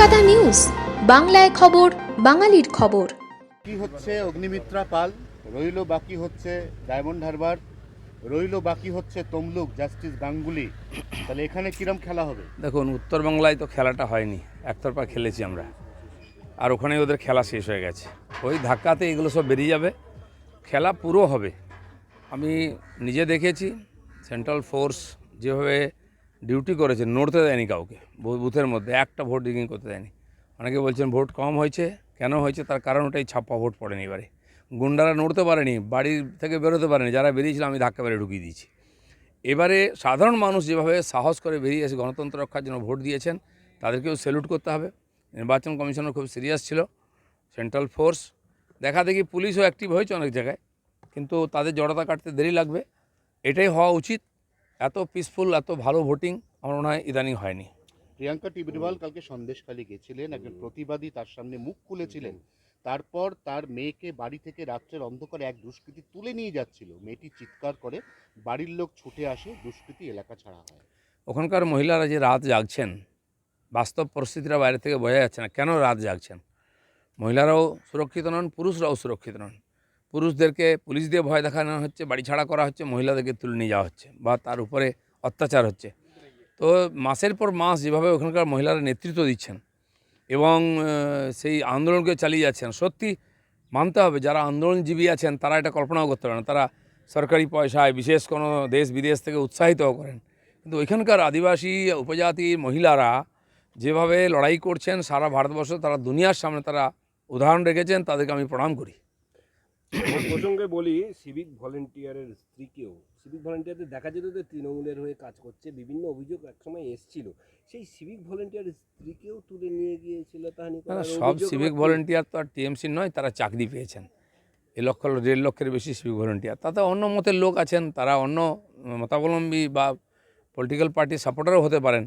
News বাংলায় খবর বাঙালির খবর। কি হচ্ছে অগ্নিমিত্রা পাল? রইল বাকি হচ্ছে ডায়মন্ড হারবার। রইল বাকি হচ্ছে তমলুক জাস্টিস গাঙ্গুলি। তাহলে এখানে কিরম খেলা হবে? দেখুন উত্তরবাংলায় তো খেলাটা হয়নি। একতরফা খেলেছি আমরা। আর ওখানে ওদের খেলা শেষ হয়ে গেছে। ওই ধাক্কাতে এগুলো সব বেরিয়ে যাবে। খেলা পুরো হবে। আমি নিজে দেখেছি সেন্ট্রাল ফোর্স যেভাবে ডিউটি করেছে নড়তে দেয়নি কাউকে বুথের মধ্যে, একটা ভোট ডিগিং করতে দেয়নি। অনেকে বলছেন ভোট কম হয়েছে, কেন হয়েছে? তার কারণ ওটাই, ছাপ্পা ভোট পড়েনি এবারে। গুন্ডারা নড়তে পারেনি বাড়ির থেকে বেরোতে পারেনি, যারা বেরিয়েছিল আমি ধাক্কা মেরে ঢুকিয়ে দিয়েছি। এবারে সাধারণ মানুষ যেভাবে সাহস করে বেরিয়ে এসে গণতন্ত্র রক্ষার জন্য ভোট দিয়েছেন, তাদেরকেও স্যালুট করতে হবে। নির্বাচন কমিশনার খুব সিরিয়াস ছিল সেন্ট্রাল ফোর্স দেখা দেখি পুলিশও অ্যাক্টিভ হয়েছে অনেক জায়গায়, কিন্তু তাদের জড়তা কাটতে দেরি লাগবে। এটাই হওয়া উচিত। এত পিসফুল এত ভালো ভোটিং আমার মনে হয় ইদানিং হয়নি। প্রিয়াঙ্কা টিবরিওয়াল কালকে সন্দেশখালী গেছিলেন একজন প্রতিবাদী তার সামনে মুখ খুলেছিলেন। তারপর তার মেয়েকে বাড়ি থেকে রাত্রের অন্ধকারে এক দুষ্কৃতী তুলে নিয়ে যাচ্ছিল। মেয়েটি চিৎকার করে বাড়ির লোক ছুটে আসে দুষ্কৃতী এলাকা ছাড়া হয়। ওখানকার মহিলারা যে রাত জাগছেন বাস্তব পরিস্থিতিটা বাইরে থেকে বোঝা যাচ্ছে না কেন রাত জাগছেন? মহিলারাও সুরক্ষিত নন পুরুষরাও সুরক্ষিত নন। পুরুষদেরকে পুলিশ দিয়ে ভয় দেখানো হচ্ছে, বাড়ি ছাড়া করা হচ্ছে, মহিলাদেরকে তুলে নিয়ে যাওয়া হচ্ছে বা তার উপরে অত্যাচার হচ্ছে। তো মাসের পর মাস যেভাবে ওখানকার মহিলারা নেতৃত্ব দিচ্ছেন এবং সেই আন্দোলনকে চালিয়ে যাচ্ছেন, সত্যি মানতে হবে, যারা আন্দোলনজীবী আছেন, তারা এটা কল্পনাও করতে পারে না। তারা সরকারি পয়সায়, বিশেষ কোনো দেশ বিদেশ থেকে উৎসাহিতও করেন। কিন্তু ওইখানকার আদিবাসী উপজাতি মহিলারা যেভাবে লড়াই করছেন, সারা ভারতবর্ষ, তারা দুনিয়ার সামনে তারা উদাহরণ রেখেছেন, তাদেরকে আমি প্রণাম করি। ওর প্রসঙ্গে বলি সিভিক ভলেন্টিয়ারের স্ত্রীকেও সিভিক ভলেন্টিয়ারদের দেখা যেত যে তৃণমূলের হয়ে কাজ করছে বিভিন্ন অভিযোগ একসময় এসছিল। সেই সিভিক ভলেন্টিয়ারের স্ত্রীকেও তুলে নিয়ে গিয়েছিল তাহানি সব সিভিক ভলেন্টিয়ার তো আর টিএমসি নয় তারা চাকরি পেয়েছেন। এ লক্ষ দেড় লক্ষের বেশি সিভিক ভলেন্টিয়ার তাতে অন্য মতের লোক আছেন তারা অন্য মতাবলম্বী বা পলিটিক্যাল পার্টির সাপোর্টারও হতে পারেন।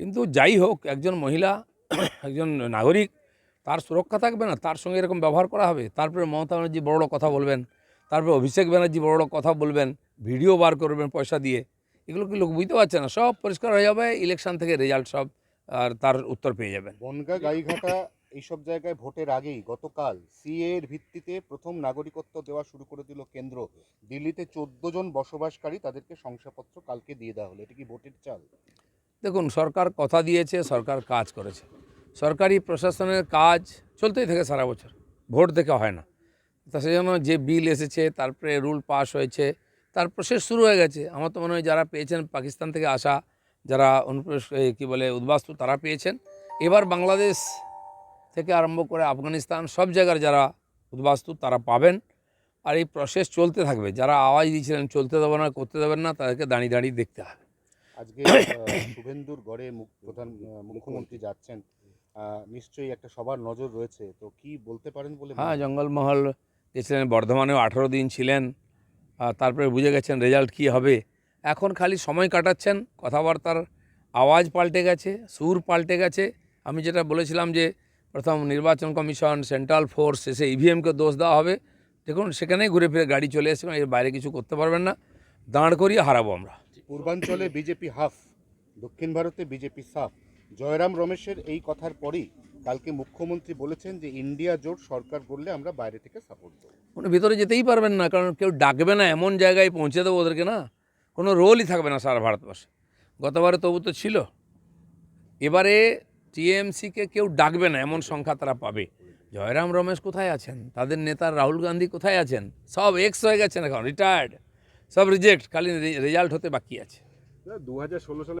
কিন্তু যাই হোক একজন মহিলা একজন নাগরিক তার সুরক্ষা থাকবে না তার সঙ্গে এরকম ব্যবহার করা হবে? তারপরে মমতা ব্যানার্জি বড় বড় কথা বলবেন তারপরে অভিষেক ব্যানার্জি বড় বড় কথা বলবেন ভিডিও বার করবেন পয়সা দিয়ে। এগুলো কি লোক বুঝতে পারছে না? সব পরিষ্কার হয়ে যাবে ইলেকশন থেকে রেজাল্ট সব আর তার উত্তর পেয়ে যাবেন। বনগা গাইঘাটা এইসব জায়গায় ভোটের আগেই গতকাল সিএ এর ভিত্তিতে প্রথম নাগরিকত্ব দেওয়া শুরু করে দিল কেন্দ্র। দিল্লিতে চোদ্দ জন বসবাসকারী তাদেরকে শংসাপত্র কালকে দিয়ে দেওয়া হলো। এটা কি ভোটের চাল? দেখুন সরকার কথা দিয়েছে সরকার কাজ করেছে। সরকারি প্রশাসনের কাজ চলতেই থাকে সারা বছর। ভোট দেখে হয় না। তা সেই জন্য যে বিল এসেছে, তারপরে রুল পাস হয়েছে, তার প্রসেস শুরু হয়ে গেছে। আমার তো মনে হয় যারা পেয়েছেন পাকিস্তান থেকে আসা, যারা অনুপ্রবেশ কী বলে, উদ্বাস্তু, তারা পেয়েছেন। এবার বাংলাদেশ থেকে আরম্ভ করে আফগানিস্তান, সব জায়গার যারা উদ্বাস্তু, তারা পাবেন। আর এই প্রসেস চলতে থাকবে। যারা আওয়াজ দিয়েছিলেন, চলতে দেবেন না, করতে দেবেন না, তাদেরকে দাঁড়িয়ে দাঁড়িয়ে দেখতে হবে। আজকে শুভেন্দুর গড়ে মুখ- প্রধান মুখ্যমন্ত্রী যাচ্ছেন। নিশ্চয়ই একটা সবার নজর রয়েছে। তো কি বলতে পারেন বলে হ্যাঁ? জঙ্গলমহল গেছিলেন বর্ধমানেও আঠেরো দিন ছিলেন। আর তারপরে বুঝে গেছেন রেজাল্ট কী হবে। এখন খালি সময় কাটাচ্ছেন কথাবার্তার আওয়াজ পাল্টে গেছে সুর পাল্টে গেছে। আমি যেটা বলেছিলাম যে প্রথম নির্বাচন কমিশন সেন্ট্রাল ফোর্স শেষে ইভিএমকে দোষ দেওয়া হবে। দেখুন সেখানেই ঘুরে ফিরে গাড়ি চলে এসে এর বাইরে কিছু করতে পারবেন না। দাঁড় করিয়ে হারাবো আমরা। পূর্বাঞ্চলে বিজেপি হাফ দক্ষিণ ভারতে বিজেপি সাফ। জয়রাম রমেশের এই কথার পরেই কালকে মুখ্যমন্ত্রী বলেছেন যে ইন্ডিয়া জোট সরকার করলে আমরা বাইরে থেকে সাপোর্ট দেবো। কোনো ভিতরে যেতেই পারবেন না কারণ কেউ ডাকবে না এমন জায়গায় পৌঁছে দেবো ওদেরকে না। কোনো রোলই থাকবে না সারা ভারতবর্ষে। গতবারে তবু তো ছিল। এবারে টিএমসিকে কেউ ডাকবে না এমন সংখ্যা তারা পাবে। জয়রাম রমেশ কোথায় আছেন? তাদের নেতা রাহুল গান্ধী কোথায় আছেন? সব এক্স হয়ে গেছেন এখন রিটায়ার্ড সব রিজেক্ট খালি রেজাল্ট হতে বাকি আছে। দু হাজার ষোলো সালে